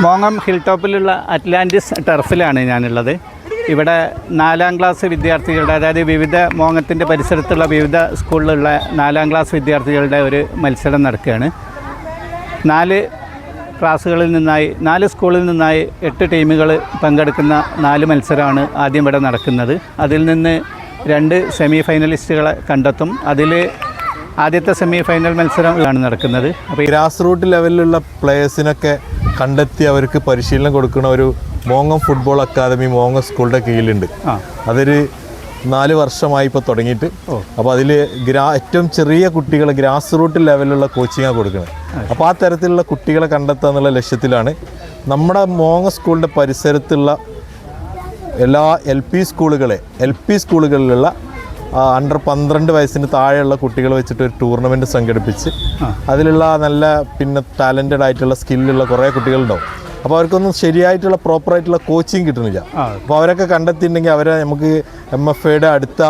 മോങ്ങം hill ടോപ്പിലുള്ള Atlantis ടർഫിലാണ് ഞാനുള്ളത്. ഇവിടെ നാലാം ക്ലാസ് വിദ്യാർത്ഥികളുടെ അതായത് വിവിധ മോങ്ങത്തിന്റെ പരിസരത്തുള്ള വിവിധ സ്കൂളിലുള്ള നാലാം ക്ലാസ് വിദ്യാർത്ഥികളുടെ ഒരു മത്സരം നടക്കുകയാണ്. നാല് ക്ലാസ്സുകളിൽ നിന്നായി നാല് സ്കൂളിൽ നിന്നായി എട്ട് ടീമുകൾ പങ്കെടുക്കുന്ന നാല് മത്സരമാണ് ആദ്യം ഇവിടെ നടക്കുന്നത്. അതിൽ നിന്ന് രണ്ട് സെമി ഫൈനലിസ്റ്റുകളെ കണ്ടെത്തും. അതിൽ ആദ്യത്തെ സെമി ഫൈനൽ മത്സരം ആണ് നടക്കുന്നത്. അപ്പോൾ ഗ്രാസ് റൂട്ട് ലെവലിലുള്ള പ്ലേയേഴ്സിനൊക്കെ കണ്ടെത്തി അവർക്ക് പരിശീലനം കൊടുക്കുന്ന ഒരു മോങ്ങം ഫുട്ബോൾ അക്കാദമി മോങ്ങം സ്കൂളിന്റെ കീഴിലുണ്ട്. അതൊരു നാല് വർഷമായി ഇപ്പോൾ തുടങ്ങിയിട്ട്. അപ്പോൾ അതിൽ ഗ്രാ ഏറ്റവും ചെറിയ കുട്ടികൾ ഗ്രാസ് റൂട്ട് ലെവലിലുള്ള കോച്ചിങ്ങാണ് കൊടുക്കുന്നത് അപ്പോൾ ആ തരത്തിലുള്ള കുട്ടികളെ കണ്ടെത്തുക എന്നുള്ള ലക്ഷ്യത്തിലാണ് നമ്മുടെ മോങ്ങ സ്കൂളിന്റെ പരിസരത്തുള്ള എല്ലാ എൽ പി സ്കൂളുകളെ എൽ പി സ്കൂളുകളിലുള്ള അണ്ടർ പന്ത്രണ്ട് വയസ്സിന് താഴെയുള്ള കുട്ടികൾ വെച്ചിട്ട് ഒരു ടൂർണമെന്റ് സംഘടിപ്പിച്ച് അതിലുള്ള നല്ല പിന്നെ ടാലന്റഡ് ആയിട്ടുള്ള സ്കില്ലുള്ള കുറേ കുട്ടികളുണ്ടാവും. അപ്പോൾ അവർക്കൊന്നും ശരിയായിട്ടുള്ള പ്രോപ്പറായിട്ടുള്ള കോച്ചിങ് കിട്ടുന്നില്ല. അപ്പോൾ അവരൊക്കെ കണ്ടെത്തിയിട്ടുണ്ടെങ്കിൽ അവരെ നമുക്ക് എം എഫ് എയുടെ അടുത്ത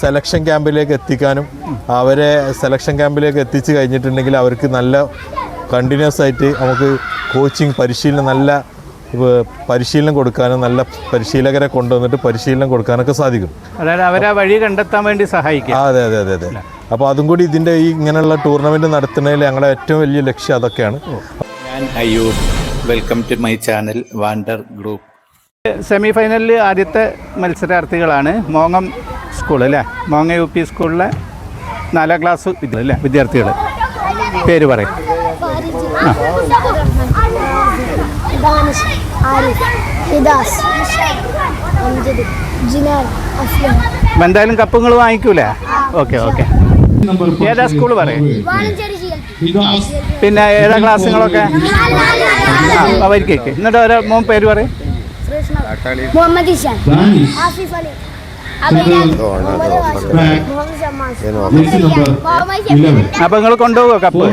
സെലക്ഷൻ ക്യാമ്പിലേക്ക് എത്തിക്കാനും അവരെ സെലക്ഷൻ ക്യാമ്പിലേക്ക് എത്തിച്ച് കഴിഞ്ഞിട്ടുണ്ടെങ്കിൽ അവർക്ക് നല്ല കണ്ടിന്യൂസ് ആയിട്ട് നമുക്ക് കോച്ചിങ് പരിശീലനം നല്ല പരിശീലനം കൊടുക്കാനും നല്ല പരിശീലകരെ കൊണ്ടുവന്നിട്ട് പരിശീലനം കൊടുക്കാനൊക്കെ സാധിക്കും. അതായത് അവരെ വഴി കണ്ടെത്താൻ വേണ്ടി സഹായിക്കും അതെ അതെ അതെ അതെ. അപ്പോൾ അതും കൂടി ഇതിന്റെ ഈ ഇങ്ങനെയുള്ള ടൂർണമെന്റ് നടത്തുന്നതിൽ ഞങ്ങളുടെ ഏറ്റവും വലിയ ലക്ഷ്യം അതൊക്കെയാണ്. ഞാൻ welcome to my channel wander group semi ഫൈനലിൽ ആദ്യത്തെ മത്സരാർത്ഥികളാണ് മോങ്ങം സ്കൂൾ അല്ലേ? മോങ്ങ യു പി സ്കൂളിലെ നാലാം ക്ലാസ് അല്ലേ? വിദ്യാർത്ഥികൾ പേര് പറയും. ആ. ആരിഫ് ഹിദാസ് അംജദ് ജിനാൻ അസ്ലം. എന്തായാലും കപ്പുകൾ വാങ്ങിക്കൂലേ? Okay okay. ഏതാ സ്കൂൾ പറയും? പിന്നെ ഏതാ ക്ലാസ്സുകളൊക്കെ? അവർക്ക് എന്നിട്ട് ഓരോ മോൻ പേര് പറയും. മുഹമ്മദ് ഇഷാൻ. ആസിഫ് അലി. അപ്പൊ നിങ്ങൾ കൊണ്ടുപോകോ കപ്പ്?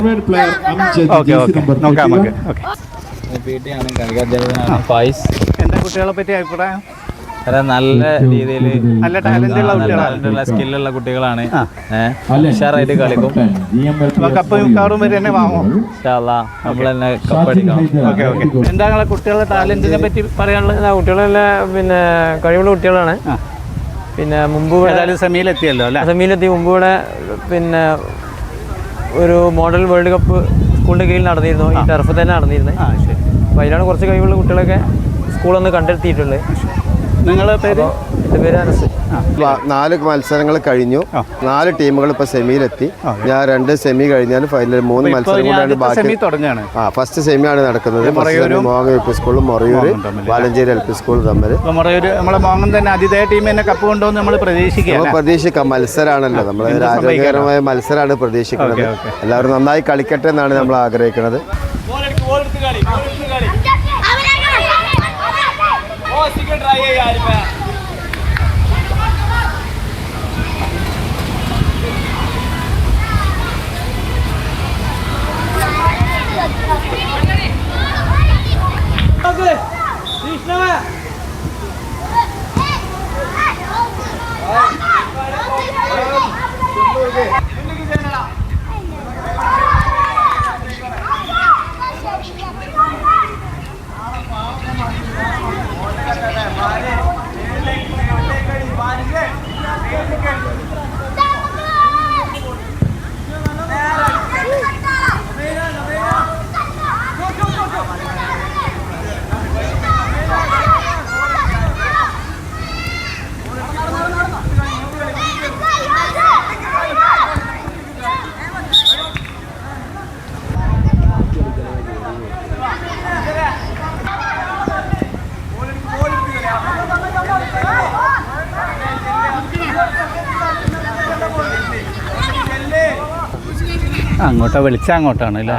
Okay okay. നോക്കാം നമുക്ക്. ഓക്കെ. ആണ് കളിക്കാധ്യാപകനാണ് ഫായിസ് എന്താ കുട്ടികളെ പറ്റി അഭിപ്രായം? നല്ല രീതിയിൽ നല്ല ടാലന്റ് ഉള്ള കുട്ടികളാണ്. സ്കില്ലുള്ള കുട്ടികളാണ്. ഉഷാറായിട്ട് കളിക്കും. കപ്പും കാറും വരെ തന്നെ വാങ്ങും നമ്മൾ തന്നെ കപ്പടിക്കണം എന്താ നിങ്ങളെ കുട്ടികളുടെ ടാലന്റിനെ പറ്റി പറയാനുള്ളത്? കുട്ടികളെല്ലാം പിന്നെ കഴിവുള്ള കുട്ടികളാണ്. പിന്നെ മുമ്പ് ഏതായാലും സെമിയിലെത്തിയല്ലോ അല്ലേ? സെമിയിലെത്തി. മുമ്പ് ഇവിടെ പിന്നെ ഒരു മോഡൽ വേൾഡ് കപ്പ് സ്കൂളിന്റെ കീഴിൽ നടന്നിരുന്നു. ഈ ടർഫ് തന്നെ നടന്നിരുന്നത് ആ ശരി. അപ്പോൾ അതിലാണ് കുറച്ച് കഴിവുള്ള കുട്ടികളൊക്കെ സ്കൂളൊന്ന് കണ്ടെത്തിയിട്ടുള്ളത് നിങ്ങളുടെ പേര്? എന്റെ പേര് അനസ്. നാല് മത്സരങ്ങൾ കഴിഞ്ഞു. നാല് ടീമുകൾ ഇപ്പോൾ സെമിയിലെത്തി. ഞാൻ രണ്ട് സെമി കഴിഞ്ഞാൽ ഫൈനൽ മൂന്ന് മത്സരം ബാക്കി. ആ ഫസ്റ്റ് സെമിയാണ് നടക്കുന്നത്. മോങ്ങ യു പി സ്കൂളും Morayur. Valancheri L P school തമ്മിൽ നമ്മൾ പ്രതീക്ഷിക്കാം മത്സരമാണല്ലോ നമ്മൾ ഒരു ആരോഗ്യകരമായ മത്സരമാണ് പ്രതീക്ഷിക്കുന്നത്. എല്ലാവരും നന്നായി കളിക്കട്ടെ എന്നാണ് നമ്മൾ ആഗ്രഹിക്കുന്നത് Ay, ay, ay. Krishna! അങ്ങോട്ടാ വിളിച്ച അങ്ങോട്ടാണ് അല്ലേ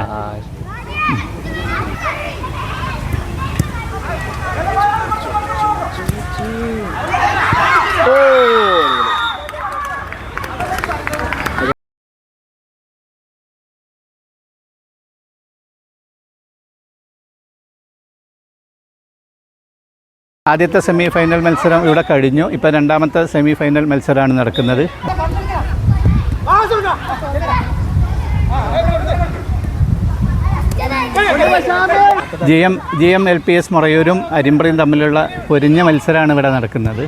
ആദ്യത്തെ സെമി ഫൈനൽ മത്സരം ഇവിടെ കഴിഞ്ഞു. ഇപ്പോൾ രണ്ടാമത്തെ സെമി ഫൈനൽ മത്സരമാണ് നടക്കുന്നത്. G M G M L P S മുറയൂരും അരിമ്പ്രയും തമ്മിലുള്ള പൊരിഞ്ഞ മത്സരമാണ് ഇവിടെ നടക്കുന്നത്.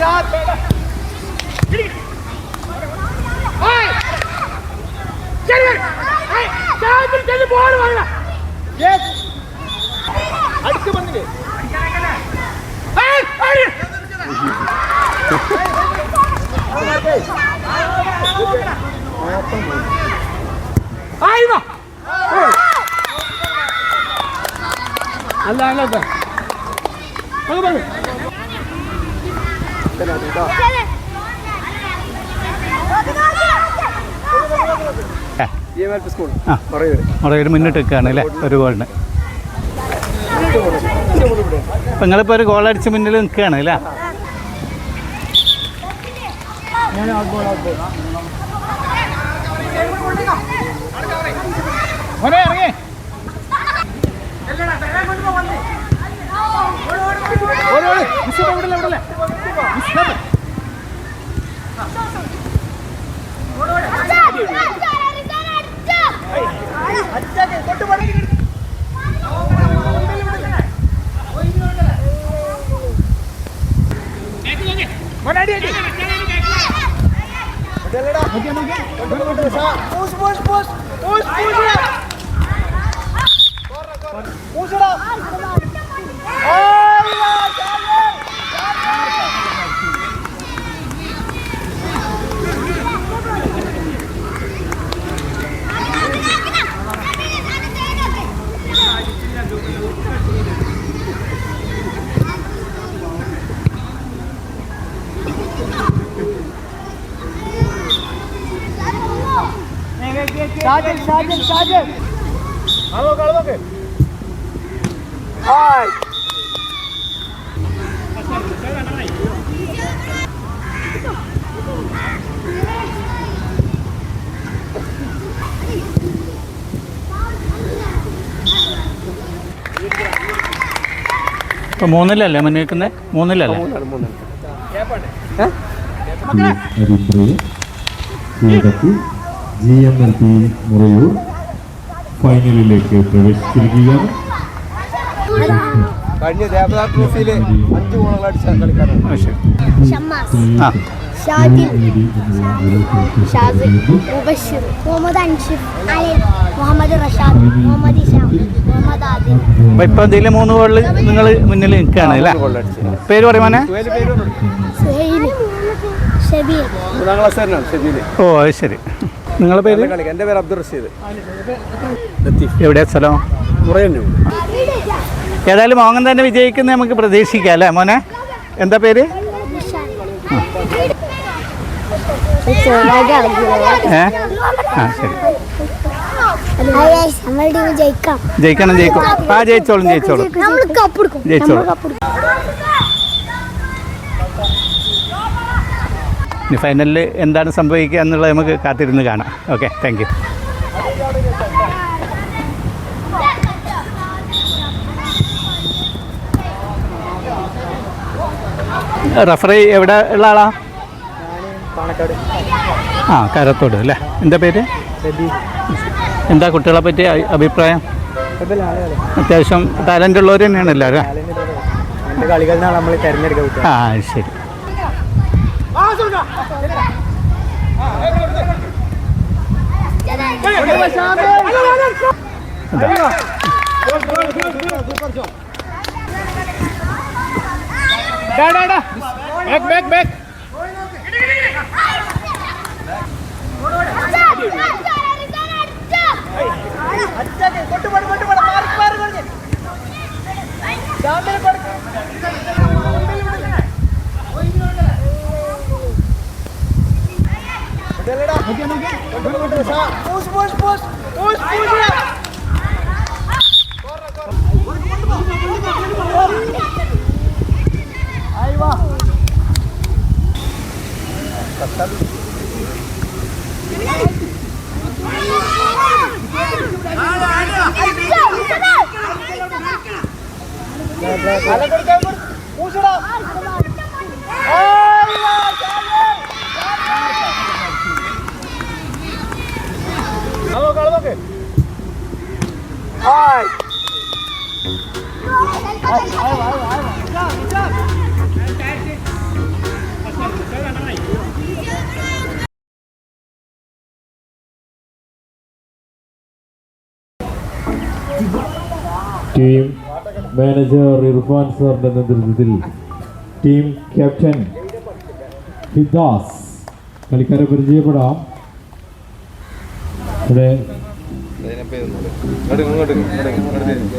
Stop! അടുത്ത് വന്നില്ലേ അല്ല. അങ്ങോട്ട് മുറയൂർ മുന്നിട്ട് നിൽക്കുകയാണ് അല്ലേ? ഒരു ഗോളിന്. അപ്പം നിങ്ങളിപ്പോൾ ഒരു ഗോളടിച്ച് മുന്നിൽ നിൽക്കുകയാണ് അല്ലേ? ഇപ്പം മൂന്നിലല്ലേ മുന്നിൽ നിൽക്കുന്നത് മൂന്നിലല്ലേ അരിമ്പ്രയെ കീഴടക്കി G M L P Murayur ഫൈനലിലേക്ക് പ്രവേശിച്ചിരിക്കുകയാണ്. കഴിഞ്ഞ ദേവദാ അഞ്ച് ഗോളുകൾ അടിച്ച കളിക്കാരാണ് മുഹമ്മദ് അൻഷിഫ്. മുഹമ്മദ് റഷാദ്. മുഹമ്മദ് ഇഷാം. മുഹമ്മദ് ആദിൽ. അപ്പം ഇപ്പം ഇതിൽ മൂന്ന് ഗോളിൽ നിങ്ങൾ മുന്നിൽ നിൽക്കുകയാണ് അല്ലേ? പേര് പറയുമോനെ ഓ അത് ശരി. നിങ്ങളുടെ പേര്? എന്റെ പേര് അബ്ദുൾ റഷീദ്. എവിടെയാ സ്ഥലം? മുറയന്നു ഏതായാലും മോഹൻ തന്നെ വിജയിക്കുന്ന നമുക്ക് പ്രതീക്ഷിക്കാം അല്ലേ മോനെ? എന്താ പേര്? ഏ? ആ ശരി. നമ്മുടെ ടീം ജയിക്കാം. ജയിക്കണം ജയിക്കും. ആ ജയിച്ചോളും ജയിച്ചോളും. നമ്മൾ കപ്പ് എടുക്കും. ജയിച്ചോളും. നമ്മൾ കപ്പ് എടുക്കും ഇനി ഫൈനലിൽ എന്താണ് സംഭവിക്കുക എന്നുള്ളത് നമുക്ക് കാത്തിരുന്ന് കാണാം. ഓക്കെ താങ്ക് റഫറി എവിടെ ഉള്ള ആളാ? ആ കരത്തോട് അല്ലേ? എന്താ പേര്? എന്താ കുട്ടികളെ പറ്റി അഭിപ്രായം? അത്യാവശ്യം ടാലന്റ് ഉള്ളവർ ബാക്ക് ബാക്ക് ബാക്ക് കൊട്ടുപാട് കൊട്ടുപാട് മാറി മാറി കൊടുക്കും തന്നെയാണ് എല്ലാവരും എന്റെ കളികളിലാണ് നമ്മൾ തിരഞ്ഞെടുക്കുക ആ ശരി ടീം മാനേജർ ഇർഫാൻ സാറിന്റെ നേതൃത്വത്തിൽ ടീം ക്യാപ്റ്റൻ ഹിദാസ് കളിക്കാരെ പരിചയപ്പെടാം. ഇവിടെ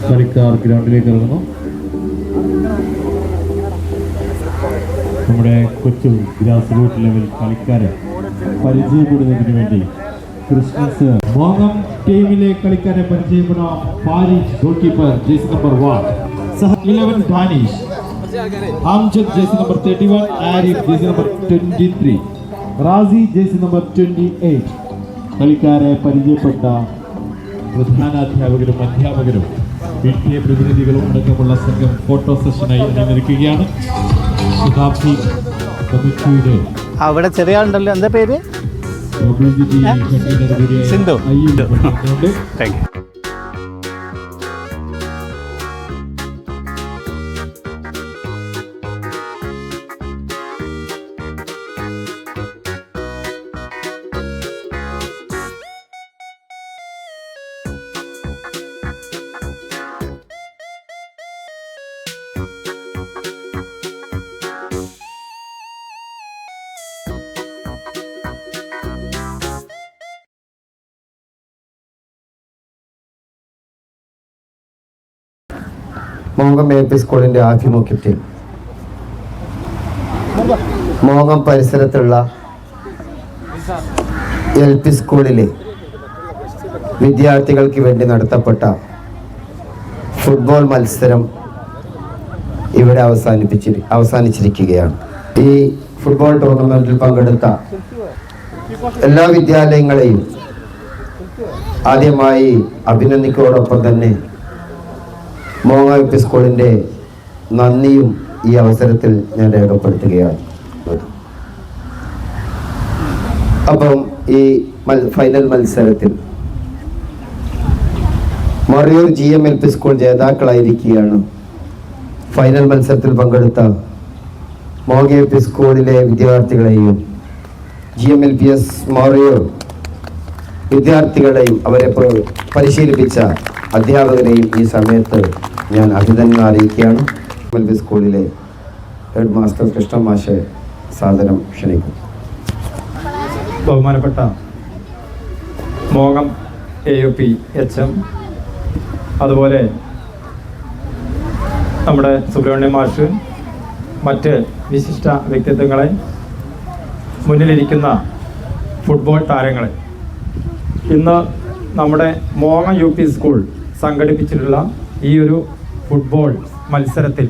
കളിക്കാർ ഗ്രൗണ്ടിലേക്ക് ഇറങ്ങുന്നു. നമ്മുടെ കൊച്ചു ഗ്രാസ് റൂട്ട് ലെവൽ കളിക്കാരെ പരിചയപ്പെടുന്നതിന് വേണ്ടി ക്രിസ്മസ് മോഹം ടീമിലെ കളിക്കാരെ പരിചയപ്പെടാം ഫാരിഷ് ഗോൾ കീപ്പർ ജേസി നമ്പർ വൺ. സഹ ഇലവൻ ഡാനിഷ് അംജദ് ജേസി നമ്പർ തേർട്ടി വൺ ആരിഫ് ജേസി നമ്പർ ട്വന്റി ത്രീ റാസി ജേസി നമ്പർ ട്വന്റി എയ്റ്റ് കളിക്കാരെ പരിചയപ്പെട്ട പ്രധാനാധ്യാപകരും അധ്യാപകരും എ പ്രതിനിധികളും അടക്കമുള്ള സംഘം ഫോട്ടോ സെഷനായി അണിനിരക്കുകയാണ്. ശതാബ്ദി കമ്മിറ്റിയുടെ അവിടെ ചെറിയ ആളുണ്ടല്ലോ. എന്താ പേര്? പബ്ലിസിറ്റി കൺവീനർ കൂടിയായ സിന്ധു. അയ്യൂബ് പണിക്കരുണ്ട്. മോങ്ങം എൽ പി സ്കൂളിന്റെ ആഭിമുഖ്യത്തിൽ മോങ്ങം പരിസരത്തുള്ള എൽ പി സ്കൂളിലെ വിദ്യാർത്ഥികൾക്ക് വേണ്ടി നടത്തപ്പെട്ട ഫുട്ബോൾ മത്സരം ഇവിടെ അവസാനിപ്പിച്ചിരി അവസാനിച്ചിരിക്കുകയാണ്. ഈ ഫുട്ബോൾ ടൂർണമെന്റിൽ പങ്കെടുത്ത എല്ലാ വിദ്യാലയങ്ങളെയും ആദ്യമായി അഭിനന്ദിക്കോടൊപ്പം തന്നെ മോങ്ങ യു പി സ്കൂളിന്റെ നന്ദിയും ഈ അവസരത്തിൽ ഞാൻ രേഖപ്പെടുത്തുകയാണ്. അപ്പം ഈ ഫൈനൽ മത്സരത്തിൽ Mariyur G M L P school ജേതാക്കളായിരിക്കുകയാണ് final മത്സരത്തിൽ പങ്കെടുത്ത മോങ്ങ യു പി സ്കൂളിലെ വിദ്യാർത്ഥികളെയും G M L P S Mariyur വിദ്യാർത്ഥികളെയും അവരെ പരിശീലിപ്പിച്ച അധ്യാപകരെയും ഈ സമയത്ത് ഞാൻ അഭിനന്ദനം അറിയിക്കുകയാണ്. എൽ പി സ്കൂളിലെ ഹെഡ് മാസ്റ്റർ കൃഷ്ണ മാഷെ സാദരം ക്ഷണിക്കും. ബഹുമാനപ്പെട്ട മോഹം A U P H M അതുപോലെ നമ്മുടെ സുബ്രഹ്മണ്യ മാഷ് മറ്റ് വിശിഷ്ട വ്യക്തിത്വങ്ങളെ മുന്നിലിരിക്കുന്ന ഫുട്ബോൾ താരങ്ങളെ. ഇന്ന് നമ്മുടെ മോഹ യു പി സ്കൂൾ സംഘടിപ്പിച്ചിട്ടുള്ള ഈ ഒരു ഫുട്ബോൾ മത്സരത്തിൽ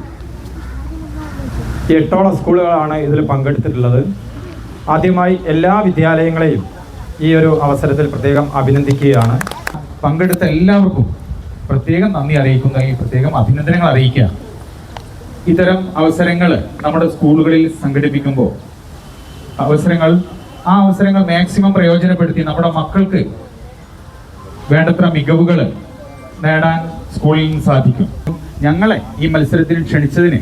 എട്ടോളം സ്കൂളുകളാണ് ഇതിൽ പങ്കെടുത്തിട്ടുള്ളത്. ആദ്യമായി എല്ലാ വിദ്യാലയങ്ങളെയും ഈ ഒരു അവസരത്തിൽ പ്രത്യേകം അഭിനന്ദിക്കുകയാണ്. പങ്കെടുത്ത എല്ലാവർക്കും പ്രത്യേകം നന്ദി അറിയിക്കുന്ന ഈ പ്രത്യേകം അഭിനന്ദനങ്ങൾ അറിയിക്കുക. ഇത്തരം അവസരങ്ങൾ നമ്മുടെ സ്കൂളുകളിൽ സംഘടിപ്പിക്കുമ്പോൾ അവസരങ്ങൾ ആ അവസരങ്ങൾ മാക്സിമം പ്രയോജനപ്പെടുത്തി നമ്മുടെ മക്കൾക്ക് വേണ്ടത്ര മികവുകൾ നേടാൻ സ്കൂളിൽ സാധിക്കും. ഞങ്ങളെ ഈ മത്സരത്തിന് ക്ഷണിച്ചതിന്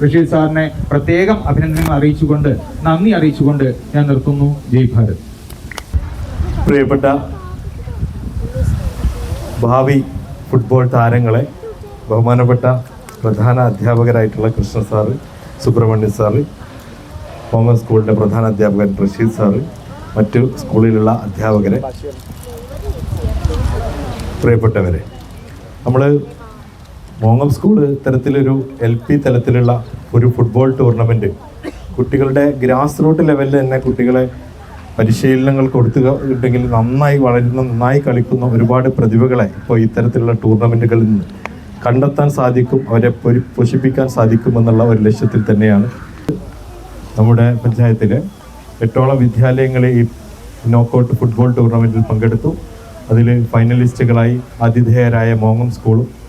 ബഷീർ സാറിനെ പ്രത്യേകം അഭിനന്ദനങ്ങൾ അറിയിച്ചുകൊണ്ട് നന്ദി അറിയിച്ചുകൊണ്ട് ഞാൻ നിർത്തുന്നു. ജയ് ഭാരത്. പ്രിയപ്പെട്ട ഭാവി ഫുട്ബോൾ താരങ്ങളെ ബഹുമാനപ്പെട്ട പ്രധാന അധ്യാപകരായിട്ടുള്ള കൃഷ്ണ സാറ് സുബ്രഹ്മണ്യ സാറ് മോങ്ങം സ്കൂളിന്റെ പ്രധാന അധ്യാപകൻ റഷീദ് സാറ് മറ്റു സ്കൂളിലുള്ള അധ്യാപകരെ പ്രിയപ്പെട്ടവരെ നമ്മൾ മോങ്ങം സ്കൂൾ തരത്തിലൊരു എൽ പി തലത്തിലുള്ള ഒരു ഫുട്ബോൾ ടൂർണമെന്റ് കുട്ടികളുടെ ഗ്രാസ് റൂട്ട് ലെവലിൽ തന്നെ കുട്ടികളെ പരിശീലനങ്ങൾ കൊടുത്തുണ്ടെങ്കിൽ നന്നായി വളരുന്ന നന്നായി കളിക്കുന്ന ഒരുപാട് പ്രതിഭകളെ ഇപ്പോൾ ഇത്തരത്തിലുള്ള ടൂർണമെന്റുകളിൽ നിന്ന് കണ്ടെത്താൻ സാധിക്കും അവരെ പൊരി പോഷിപ്പിക്കാൻ സാധിക്കുമെന്നുള്ള ഒരു ലക്ഷ്യത്തിൽ തന്നെയാണ് നമ്മുടെ പഞ്ചായത്തിൽ എട്ടോളം വിദ്യാലയങ്ങളെ ഈ നോക്കൗട്ട് ഫുട്ബോൾ ടൂർണമെന്റിൽ പങ്കെടുത്തു. അതിൽ ഫൈനലിസ്റ്റുകളായി ആതിഥേയരായ മോങ്ങം സ്കൂളും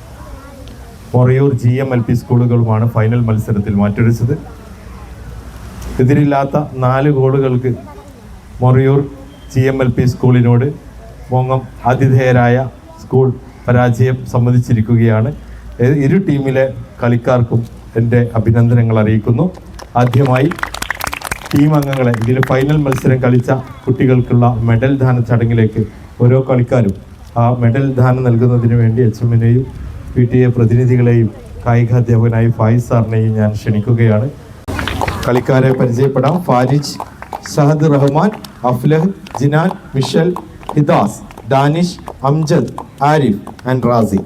Morayur G M L P സ്കൂളുകളുമാണ് final മത്സരത്തിൽ മാറ്റുരച്ചത്. എതിരില്ലാത്ത നാല് ഗോളുകൾക്ക് Morayur G M L P സ്കൂളിനോട് മോങ്ങം ആതിഥേയരായ സ്കൂൾ പരാജയം സമ്മതിച്ചിരിക്കുകയാണ്. ഇരു ടീമിലെ കളിക്കാർക്കും എന്റെ അഭിനന്ദനങ്ങൾ അറിയിക്കുന്നു. ആദ്യമായി ടീം അംഗങ്ങളെ ഇതിൽ ഫൈനൽ മത്സരം കളിച്ച കുട്ടികൾക്കുള്ള മെഡൽ ദാന ചടങ്ങിലേക്ക് ഓരോ കളിക്കാരും ആ മെഡൽ ദാനം നൽകുന്നതിന് വേണ്ടി എച്ച് എമ്മിനെയും പി ടി എ പ്രതിനിധികളെയും കായികാധ്യാപകനായി ഫായിസ് സാറിനെയും ഞാൻ ക്ഷണിക്കുകയാണ്. കളിക്കാരെ പരിചയപ്പെടാം. ഫാരിജ് സഹദ് റഹ്മാൻ അഫ്ലഹ് ജിനാൻ മിഷൽ ഹിദാസ് ഡാനിഷ് അംജദ് ആരിഫ് ആൻഡ് റാസി.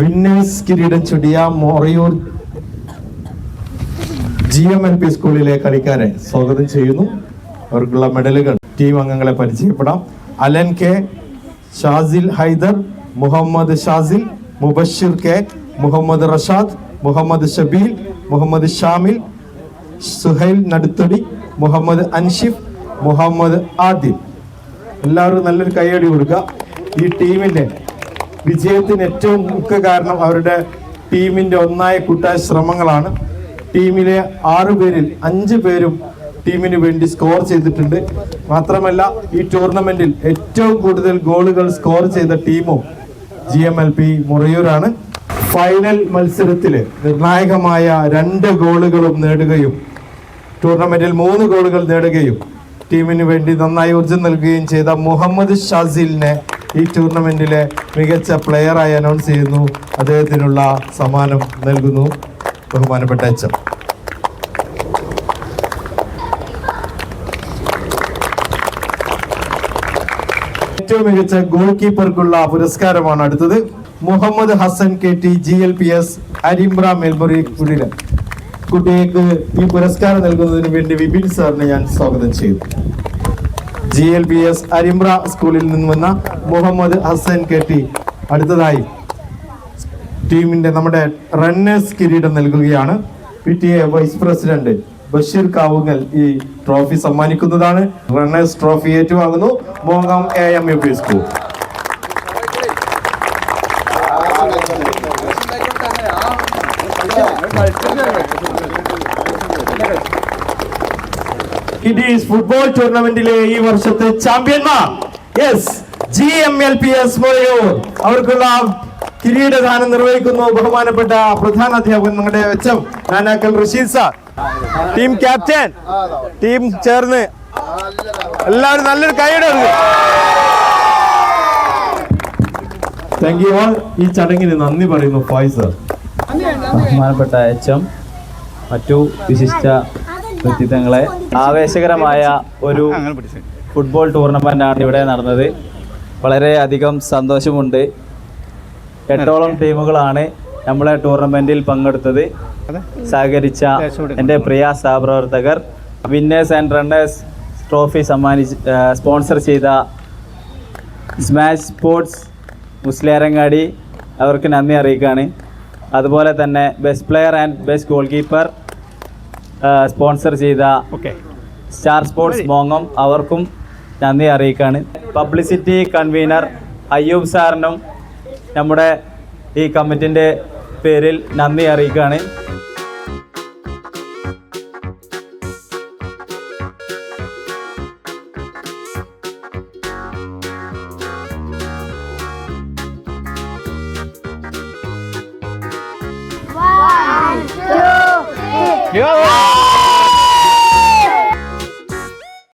വിന്നേഴ്സ് കിരീടം ചുടിയ Morayur G M L P സ്കൂളിലെ കളിക്കാരെ സ്വാഗതം ചെയ്യുന്നു. അവർക്കുള്ള മെഡലുകൾ ടീം അംഗങ്ങളെ പരിചയപ്പെടാം. Alan K Shazil Haider Muhammad Shazil Mubashir K Muhammad Rashad Muhammad Shabeel Muhammad Shamil Suhail Naduthodi Muhammad Anshif Muhammad Adil. എല്ലാവരും നല്ലൊരു കൈയടി കൊടുക്കുക. ഈ ടീമിന്റെ വിജയത്തിന് ഏറ്റവും മുഖ്യ കാരണം അവരുടെ ടീമിന്റെ ഒന്നായ കൂട്ടായ ശ്രമങ്ങളാണ്. ടീമിലെ ആറു പേരിൽ അഞ്ച് പേരും ടീമിന് വേണ്ടി സ്കോർ ചെയ്തിട്ടുണ്ട്. മാത്രമല്ല ഈ ടൂർണമെന്റിൽ ഏറ്റവും കൂടുതൽ ഗോളുകൾ സ്കോർ ചെയ്ത ടീമും ജി എം എൽ പി മുറയൂരാണ്. ഫൈനൽ മത്സരത്തിൽ നിർണായകമായ രണ്ട് ഗോളുകളും നേടുകയും ടൂർണമെന്റിൽ മൂന്ന് ഗോളുകൾ നേടുകയും ടീമിന് വേണ്ടി നന്നായി ഊർജം നൽകുകയും ചെയ്ത മുഹമ്മദ് ഷാസിലിനെ ഈ ടൂർണമെന്റിലെ മികച്ച പ്ലെയറായി അനൗൺസ് ചെയ്യുന്നു. അദ്ദേഹത്തിനുള്ള സമ്മാനം നൽകുന്നു. ബഹുമാനപ്പെട്ട അച്ഛൻ. ഏറ്റവും മികച്ച ഗോൾ കീപ്പർക്കുള്ള പുരസ്കാരമാണ് അടുത്തത് Muhammad Hasan K T G L P S Arimbra Melmuri കുടിര കുട്ടികൾക്ക് ഈ പുരസ്കാരം നൽകുന്നതിന് വേണ്ടി വിപിൻ സാറിനെ ഞാൻ സ്വാഗതം ചെയ്തു. G L P S Arimbra സ്കൂളിൽ നിന്ന് വന്ന മുഹമ്മദ് ഹസൻ കെ ടി അടുത്തതായി ടീമിന്റെ നമ്മുടെ റണ്ണേഴ്സ് കിരീടം നൽകുകയാണ്. P T A vice president Basheer Kavungal ഈ ട്രോഫി സമ്മാനിക്കുന്നതാണ്. റണ്ണേഴ്സ് ട്രോഫി ഏറ്റുവാങ്ങുന്നു. മോഹം A M U P school kiddies football ടൂർണമെന്റിലെ ഈ വർഷത്തെ ചാമ്പ്യന്മാർ yes G M L P S Moyur അവർക്കുള്ള കിരീടദാനം നിർവഹിക്കുന്നു ബഹുമാനപ്പെട്ട പ്രധാന അധ്യാപകൻ നമ്മുടെ വെച്ചം Nanakkal Rasheed sir. Team captain team ചേർന്ന്. എല്ലാവരും നല്ലൊരു കൈയുടെ താങ്ക് യു ഓൾ ഈ ചടങ്ങിന് നന്ദി പറയുന്നു ഫൈസർ ബഹുമാനപ്പെട്ട എച്ച് എം മറ്റു വിശിഷ്ട വ്യക്തിത്വങ്ങളെ ആവേശകരമായ ഒരു ഫുട്ബോൾ ടൂർണമെന്റാണ് ഇവിടെ നടന്നത്. വളരെയധികം സന്തോഷമുണ്ട്. എട്ടോളം ടീമുകളാണ് നമ്മളെ ടൂർണമെന്റിൽ പങ്കെടുത്തത്. സഹകരിച്ച എന്റെ പ്രിയ സഹപ്രവർത്തകർ വിന്നേഴ്സ് ആൻഡ് റണ്ണേഴ്സ് ട്രോഫി സമ്മാനിച്ച് സ്പോൺസർ ചെയ്ത സ്മാഷ് സ്പോർട്സ് മുസ്ലിയാരങ്ങാടി അവർക്ക് നന്ദി അറിയിക്കുകയാണ്. അതുപോലെ തന്നെ best player and best goal keeper sponsor ചെയ്ത ഓക്കെ. സ്റ്റാർ സ്പോർട്സ് മോങ്ങം അവർക്കും നന്ദി അറിയിക്കുകയാണ്. പബ്ലിസിറ്റി കൺവീനർ അയ്യൂബ് സാറിനും നമ്മുടെ ഈ കമ്മിറ്റിന്റെ പേരിൽ നന്ദി അറിയിക്കുകയാണ്.